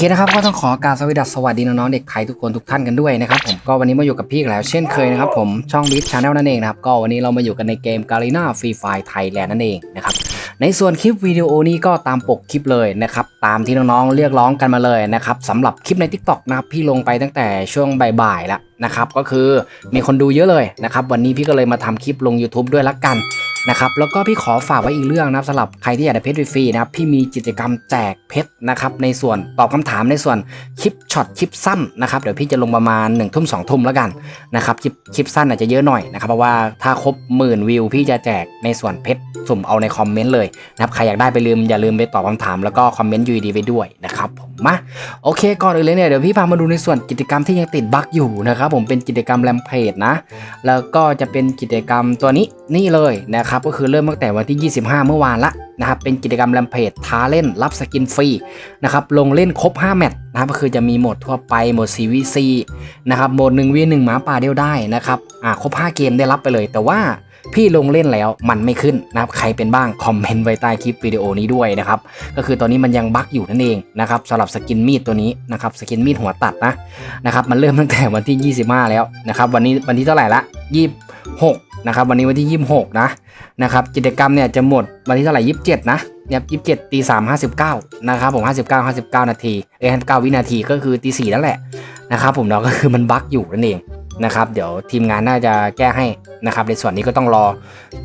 เคนะครับก็ต้องขอการสวัสดีสวัสดีน้องๆเด็กไทยทุกคนทุกท่านกันด้วยนะครับผมก็วันนี้มาอยู่กับพี่แล้ว เช่นเคยนะครับผมช่องบิ๊กชาแนลนั่นเองนะครับก็วันนี้เรามาอยู่กันในเกม g a r i n a Free Fire Thailand นั่นเองนะครับในส่วนคลิปวิดีโอนี้ก็ตามปกคลิปเลยนะครับตามที่น้องๆเรียกร้องกันมาเลยนะครับสำหรับคลิปใน TikTok นะครับพี่ลงไปตั้งแต่ช่วงบ่ายๆแล้วนะครับก็คือมีคนดูเยอะเลยนะครับวันนี้พี่ก็เลยมาทำคลิปลง YouTube ด้วยละกัน นะครับแล้วก็พี่ขอฝากไว้อีกเรื่องนะครับสำหรับใครที่อยากได้เพชรฟรีนะครับพี่มีกิจกรรมแจกเพชรนะครับในส่วนตอบคำถามในส่วนคลิปช็อตคลิปสั้นนะครับเดี๋ยวพี่จะลงประมาณ1นึ่ทุ่มสองทุ่มแล้วกันนะครับคลิปคลิปสั้นอาจจะเยอะหน่อยนะครับเพราะว่าถ้าครบหมื่นวิวพี่จะแจกในส่วนเพชรสุ่มเอาในคอมเมนต์เลยนะครับใครอยากได้ไปลืมอย่าลืมไปตอบคำถามแล้วก็คอมเมนต์ยูดีไปด้วยนะครับผมมาโอเคก่อนอื่นเลยเนี่ยเดี๋ยวพี่พามาดูในส่วนกิจกรรมที่ยังติดบั๊กอยู่นะครับผมเป็นกิจกรรมแรมเพจนะแล้วก็จะเป็นกิจกรรมตัวนี้ นี่เลยนะครับก็คือเริ่มตั้งแต่วันที่ 25 เมื่อวานละนะครับเป็นกิจกรรมแรมเพจท้าเล่นรับสกินฟรีนะครับลงเล่นครบ 5 แมตช์นะครับก็คือจะมีโหมดทั่วไปโหมด CVC นะครับโหมด1 v 1หมาป่าเดียวได้นะครับอ่าครบ 5 เกมได้รับไปเลย แต่ว่าพี่ลงเล่นแล้วมันไม่ขึ้นนะครับใครเป็นบ้างคอมเมนต์ไว้ใต้คลิปวิดีโอนี้ด้วยนะครับก็คือตอนนี้มันยังบั๊กอยู่นั่นเองนะครับสำหรับสกินมีดตัวนี้นะครับสกินมีดหัวตัดนะนะครับมันเริ่มตั้งแต่วันที่ 25 แล้วนะครับวันนี้วันที่เท่าไหร่ละ26 นะครับวันนี้วันที่ 26 นะนะครับกิจกรรมเนี่ยจะหมดวันที่เท่าไหร่ 27 นะเนี่ย27ตีสามห้าสิบเก้านะครับผมห้าสิบเก้าห้าสิบเก้านาทีเอ้ย59วินาทีก็คือตีสี่นั่นแหละนะครับผมเนาะก็คือมันบั๊กอยู่นั่นเองนะครับเดี๋ยวทีมงานน่าจะแก้ให้นะครับในส่วนนี้ก็ต้องรอ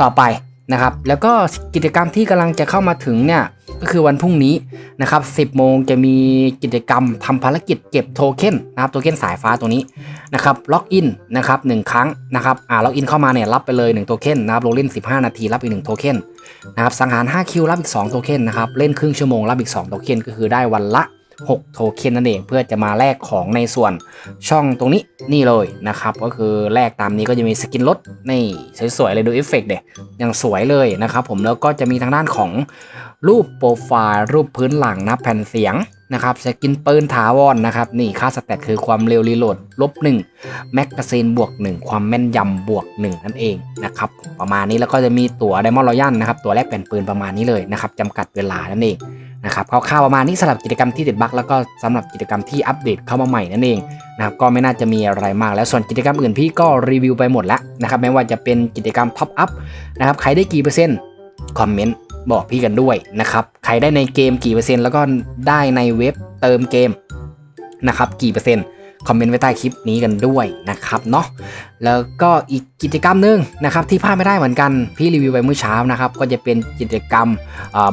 ต่อไป นะครับแล้วก็กิจกรรมที่กำลังจะเข้ามาถึงเนี่ยก็คือวันพรุ่งนี้นะครับ 10 โมงจะมีกิจกรรมทำภารกิจเก็บโทเค็นนะครับโทเค็นสายฟ้าตัวนี้นะครับล็อกอินนะครับหครั้งนะครับอ่าล็อกอินเข้ามาเนี่ยรับไปเลย1โทเค็นนะครับลงเล่น 15 นาทีรับอีก1โทเค็นนะครับสังหาร5คิวรับอีก2โทเค็นนะครับเล่นครึ่งชั่วโมงรับอีก2โทเค็นก็คือได้วันละ 6 โทเค็นนั่นเองเพื่อจะมาแลกของในส่วนช่องตรงนี้นี่เลยนะครับ ก็คือแลกตามนี้ก็จะมีสกินรถนี่สวยๆ เลยดูเอฟเฟกต์เด็ยังสวยเลยนะครับผมแล้วก็จะมีทางด้านของรูปโปรไฟล์รูปพื้นหลังนะแผ่นเสียงนะครับสกินปืนถาวรนนะครับนี่ค่าสแตทคือความเร็วรีโหลดลบ1แมกกาซีนบวก 1 ความแม่นยำบวก 1 นั่นเองนะครับประมาณนี้แล้วก็จะมีตั๋วไดมอนด์รอยัลนะครับ ตัวแลกแผ่นปืนประมาณนี้เลยนะครับจำกัดเวลานั่นเอง นะครับคร่าวๆประมาณนี้สำหรับกิจกรรมที่ติดบักแล้วก็สำหรับกิจกรรมที่อัปเดตเข้ามาใหม่นั่นเองนะครับก็ไม่น่าจะมีอะไรมาก แล้วส่วนกิจกรรมอื่นพี่ก็รีวิวไปหมดแล้วนะครับไม่ว่าจะเป็นกิจกรรมท็อปอัพนะครับใครได้กี่เปอร์เซ็นต์คอมเมนต์บอกพี่กันด้วยนะครับใครได้ในเกมกี่เปอร์เซ็นต์แล้วก็ได้ในเว็บเติมเกมนะครับกี่เปอร์เซ็นต์คอมเมนต์ไว้ใต้คลิปนี้กันด้วยนะครับเนาะแล้วก็อีกกิจกรรมหนึ่งนะครับที่พลาดไม่ได้เหมือนกัน พี่รีวิวไปเมื่อเช้านะครับ ก็จะเป็นกิจกรรม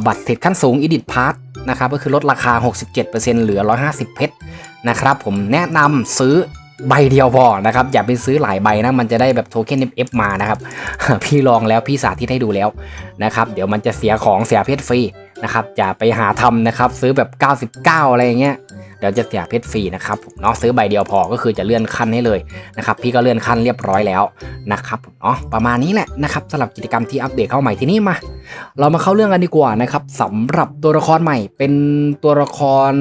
บัตรเสร็จขั้นสูง Edit Pass นะครับก็คือลดราคา 67%เหลือ 150 เพชรนะครับผมแนะนำซื้อใบเดียวพอนะครับอย่าไปซื้อหลายใบนะมันจะได้แบบโทเค็น FF มานะครับพี่ลองแล้วพี่สาธิตให้ดูแล้วนะครับเดี๋ยวมันจะเสียของเสียเพชรฟรีนะครับอย่าไปหาทำนะครับซื้อแบบ 99 อะไรอย่างเงี้ย เดี๋ยวจะเสียเพชรฟรีนะครับเนาะซื้อใบเดียวพอก็คือจะเลื่อนขั้นให้เลยนะครับพี่ก็เลื่อนขั้นเรียบร้อยแล้วนะครับเนาะประมาณนี้แหละนะครับสำหรับกิจกรรมที่อัปเดตเข้าใหม่ที่นี่มา เรามาเข้าเรื่องกันดีกว่านะครับสำหรับตัวละครใหม่เป็นตัวละคร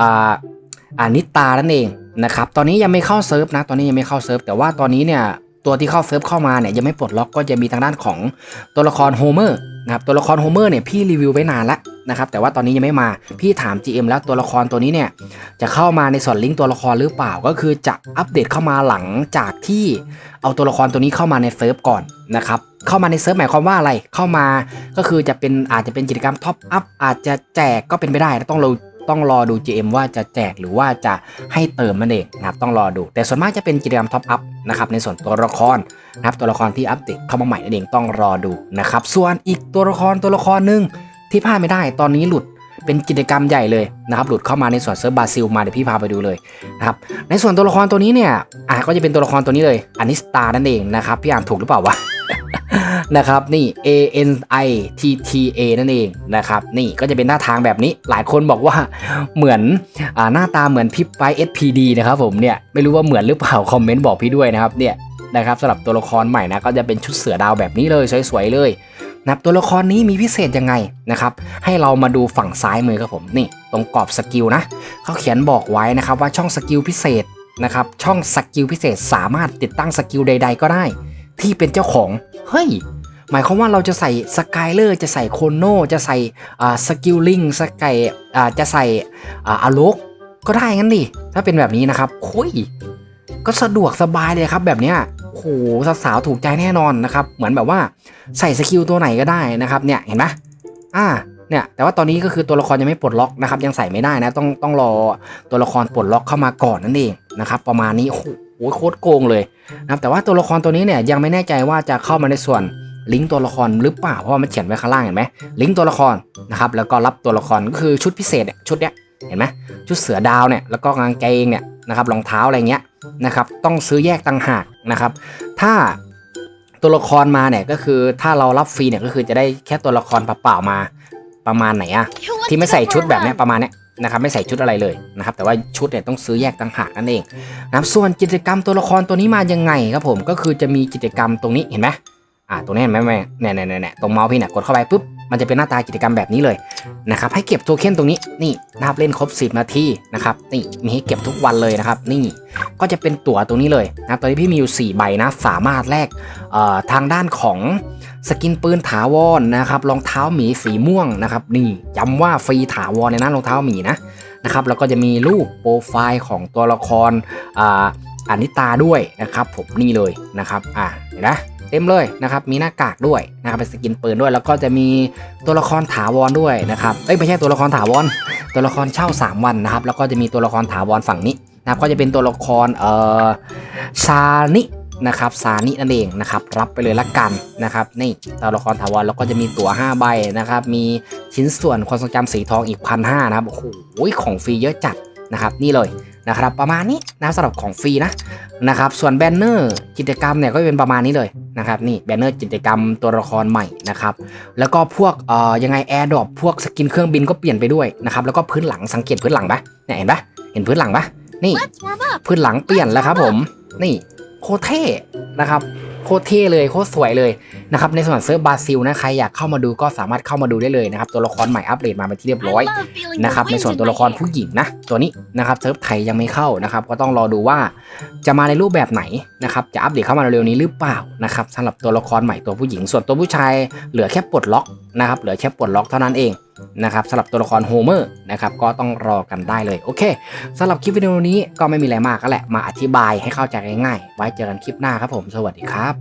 อ่าอานิตานั่นเองนะครับตอนนี้ยังไม่เข้าเซิร์ฟนะตอนนี้ยังไม่เข้าเซิร์ฟแต่ว่าตอนนี้เนี่ยตัวที่เข้าเซิร์ฟเข้ามาเนี่ยยังไม่ปลดล็อกก็จะมีทางด้านของตัวละครโฮเมอร์ นะครับตัวละครโฮเมอร์เนี่ยพี่รีวิวไว้นานแล้วนะครับแต่ว่าตอนนี้ยังไม่มาพี่ถาม GM แล้วตัวละครตัวนี้เนี่ยจะเข้ามาในส่วนลิงก์ตัวละครหรือเปล่าก็คือจะอัปเดตเข้ามาหลังจากที่เอาตัวละครตัวนี้เข้ามาในเซิร์ฟก่อนนะครับเข้ามาในเซิร์ฟหมายความว่าอะไรเข้ามาก็คือจะเป็นอาจจะเป็นกิจกรรมท็อปอัพอาจจะแจกก็เป็นไปได้ต้องเรา ต้องรอดู GM ว่าจะแจกหรือว่าจะให้เติมมันเองนะครับต้องรอดู แต่ส่วนมากจะเป็นกิจกรรมท็อปอัพนะครับในส่วนตัวละครนะครับตัวละครที่อัปเดตเข้ามาใหม่นั่นเองต้องรอดูนะครับส่วนอีกตัวละครตัวละครหนึ่งที่พลาดไม่ได้ตอนนี้หลุดเป็นกิจกรรมใหญ่เลยนะครับหลุดเข้ามาในส่วนเซิร์ฟบราซิลมาเดี๋ยวพี่พาไปดูเลยนะครับในส่วนตัวละครตัวนี้เนี่ยอะก็จะเป็นตัวละครตัวนี้เลยอานิสตานั่นเองนะครับพี่อ่านถูกหรือเปล่าวะ นะครับนี่ A N I T T A นั่นเองนะครับนี่ก็จะเป็นหน้าทางแบบนี้หลายคนบอกว่าเหมือนอ่าหน้าตาเหมือนพิปไป SPD นะครับผมเนี่ยไม่รู้ว่าเหมือนหรือเปล่าคอมเมนต์บอกพี่ด้วยนะครับเนี่ยนะครับสำหรับตัวละครใหม่นะก็จะเป็นชุดเสือดาวแบบนี้เลยสวยๆเลยนับตัวละครนี้มีพิเศษยังไงนะครับ ให้เรามาดูฝั่งซ้ายมือครับผมนี่ตรงกรอบสกิลนะเขาเขียนบอกไว้นะครับว่าช่องสกิลพิเศษนะครับช่องสกิลพิเศษสามารถติดตั้งสกิลใด ๆ ก็ได้ ที่เป็นเจ้าของ เฮ้ย หมายความว่าเราจะใส่สกายเลอร์จะใส่โคโนจะใส่สกิลลิงสกายจะใส่อาโลกก็ได้งั้นดิ ถ้าเป็นแบบนี้นะครับโอ้ยก็สะดวกสบายเลยครับแบบเนี้ยโอ้โหสาวๆถูกใจแน่นอนนะครับ เหมือนแบบว่าใส่สกิลตัวไหนก็ได้นะครับ เนี่ยเห็นไหมอ่าเนี่ยแต่ว่าตอนนี้ก็คือตัวละครยังไม่ปลดล็อกนะครับ ยังใส่ไม่ได้นะ ต้องต้องรอตัวละครปลดล็อกเข้ามาก่อนนั่นเองนะครับ ประมาณนี้โอ้ โหโคตรโกงเลยนะครับแต่ว่าตัวละครตัวนี้เนี่ยยังไม่แน่ใจว่าจะเข้ามาในส่วนลิงก์ตัวละครหรือเปล่าเพราะว่ามันเขียนไว้ข้างล่างเห็นไหมลิงก์ตัวละครนะครับแล้วก็รับตัวละครก็คือชุดพิเศษเนี่ยชุดเนี้ยเห็นไหมชุดเสือดาวเนี่ยแล้วก็กางเกงเนี่ยนะครับรองเท้าอะไรเงี้ยนะครับต้องซื้อแยกต่างหากนะครับ ถ้าตัวละครมาเนี่ยก็คือถ้าเรารับฟรีเนี่ยก็คือจะได้แค่ตัวละครเปล่าๆมาประมาณไหนอะที่ไม่ใส่ชุดแบบเนี้ยประมาณเนี้ย นะครับไม่ใส่ชุดอะไรเลยนะครับแต่ว่าชุดเนี่ยต้องซื้อแยกต่างหากนั่นเองนะครับส่วนกิจกรรมตัวละครตัวนี้มายังไงครับผมก็คือจะมีกิจกรรมตรงนี้เห็นไหมอ่าตรงนี้เห็นไหมแม่เนี่ยเนี่ยเนี่ยตรงเมาส์พี่เนี่ยกดเข้าไปปุ๊บมันจะเป็นหน้าตากิจกรรมแบบนี้เลย นะครับให้เก็บโทเค็นตรงนี้นี่นะครับเล่นครบ 10 นาทีนะครับนี่มีให้เก็บทุกวันเลยนะครับ นี่ก็จะเป็นตั๋วตรงนี้เลยนะตอนนี้พี่มีอยู่ 4 ใบนะสามารถแลกเอ่อทางด้านของสกินปืนถาวรนะครับรองเท้าหมีสีม่วงนะครับ นี่ย้ำว่าฟรีถาวรเลยนะรองเท้าหมีนะนะครับแล้วก็จะมีรูปโปรไฟล์ของตัวละครอาอนิตาด้วยนะครับผมนี่เลยนะครับอ่าเห็นไหม เต็มเลยนะครับ มีหน้ากากด้วยนะครับเป็นสกินปืนด้วย แล้วก็จะมีตัวละครถาวรด้วยนะครับ เอ้ยไม่ใช่ตัวละครถาวร ตัวละครเช่า 3 วันนะครับ แล้วก็จะมีตัวละครถาวรฝั่งนี้นะครับ ก็จะเป็นตัวละครเอ่อซานินะครับซานินั่นเองนะครับ รับไปเลยละกันนะครับนี่ตัวละครถาวรแล้วก็จะมีตั๋ว5ใบนะครับ มีชิ้นส่วนความทรงจำสีทองอีกพันห้านะครับโอ้โหของฟรีเยอะจัดนะครับ นี่เลย นะครับประมาณนี้นะสำหรับของฟรีนะนะครับส่วนแบนเนอร์กิจกรรมเนี่ยก็เป็นประมาณนี้เลยนะครับนี่แบนเนอร์กิจกรรมตัวละครใหม่นะครับแล้วก็พวกเอ่อยังไงแอร์ดรอปพวกสกินเครื่องบินก็เปลี่ยนไปด้วยนะครับแล้วก็พื้นหลังสังเกตพื้นหลังปะเนี่ยเห็นปะเห็นพื้นหลังปะนี่พื้นหลังเปลี่ยนแล้วครับผมนี่โคตรเท่นะครับ โคตรเท่เลยโคตรสวยเลยนะครับในส่วนเซิร์ฟบราซิลนะใครอยากเข้ามาดูก็สามารถเข้ามาดูได้เลยนะครับตัวละครใหม่อัปเดตมาเป็นที่เรียบร้อยนะครับในส่วนตัวละครผู้หญิงนะตัวนี้นะครับเซิร์ฟไทยยังไม่เข้านะครับก็ต้องรอดูว่าจะมาในรูปแบบไหนนะครับจะอัปเดตเข้ามาเร็วๆนี้หรือเปล่านะครับสำหรับตัวละครใหม่ตัวผู้หญิงส่วนตัวผู้ชายเหลือแค่ปลดล็อกนะครับเหลือแค่ปลดล็อกเท่านั้นเอง นะครับสำหรับตัวละครโฮเมอร์นะครับก็ต้องรอกันได้เลยโอเคสำหรับคลิปวิดีโอนี้ก็ไม่มีอะไรมากก็แหละมาอธิบายให้เข้าใจง่ายๆ ไว้เจอกันคลิปหน้าครับผม สวัสดีครับ